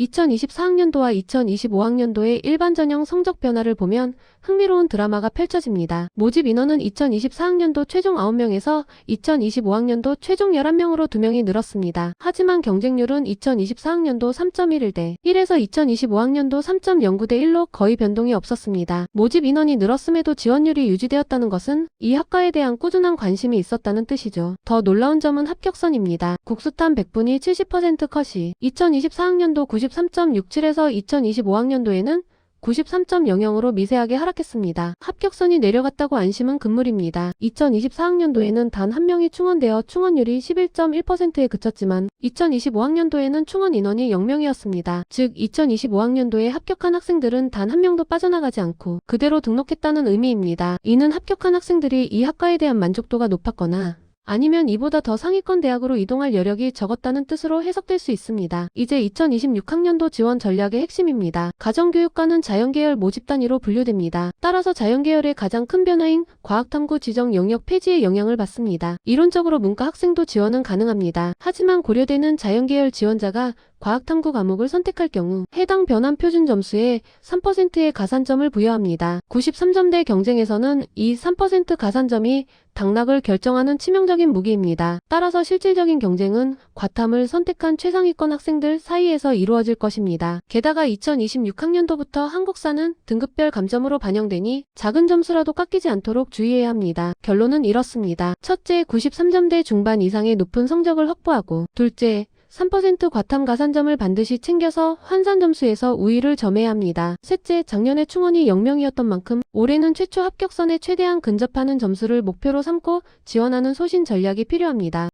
2024학년도와 2025학년도의 일반 전형 성적 변화를 보면 흥미로운 드라마가 펼쳐집니다. 모집 인원은 2024학년도 최종 9명에서 2025학년도 최종 11명으로 2명이 늘었습니다. 하지만 경쟁률은 2024학년도 3.11대 1에서 2025학년도 3.09 대 1로 거의 변동이 없었습니다. 모집 인원이 늘었음에도 지원율이 유지되었다는 것은 이 학과에 대한 꾸준한 관심이 있었다는 뜻이죠. 더 놀라운 점은 합격선입니다. 국수탄 100분이 70% 컷이 2024학년도 93.67에서 2025학년도에는 93.00으로 미세하게 하락했습니다. 합격선이 내려갔다고 안심은 금물입니다. 2024학년도에는 단 한 명이 충원되어 충원율이 11.1%에 그쳤지만 2025학년도에는 충원 인원이 0명이었습니다. 즉 2025학년도에 합격한 학생들은 단 한 명도 빠져나가지 않고 그대로 등록했다는 의미입니다. 이는 합격한 학생들이 이 학과에 대한 만족도가 높았거나 아니면 이보다 더 상위권 대학으로 이동할 여력이 적었다는 뜻으로 해석될 수 있습니다. 이제 2026학년도 지원 전략의 핵심입니다. 가정교육과는 자연계열 모집 단위로 분류됩니다. 따라서 자연계열의 가장 큰 변화인 과학탐구 지정 영역 폐지의 영향을 받습니다. 이론적으로 문과 학생도 지원은 가능합니다. 하지만 고려되는 자연계열 지원자가 과학탐구 과목을 선택할 경우 해당 변환 표준 점수에 3%의 가산점을 부여합니다. 93점대 경쟁에서는 이 3% 가산점이 당락을 결정하는 치명적인 무기입니다. 따라서 실질적인 경쟁은 과탐을 선택한 최상위권 학생들 사이에서 이루어질 것입니다. 게다가 2026학년도부터 한국사는 등급별 감점으로 반영되니 작은 점수라도 깎이지 않도록 주의해야 합니다. 결론은 이렇습니다. 첫째, 93점대 중반 이상의 높은 성적을 확보하고 둘째, 3% 과탐 가산점을 반드시 챙겨서 환산 점수에서 우위를 점해야 합니다. 셋째, 작년에 충원이 0명이었던 만큼 올해는 최초 합격선에 최대한 근접하는 점수를 목표로 삼고 지원하는 소신 전략이 필요합니다.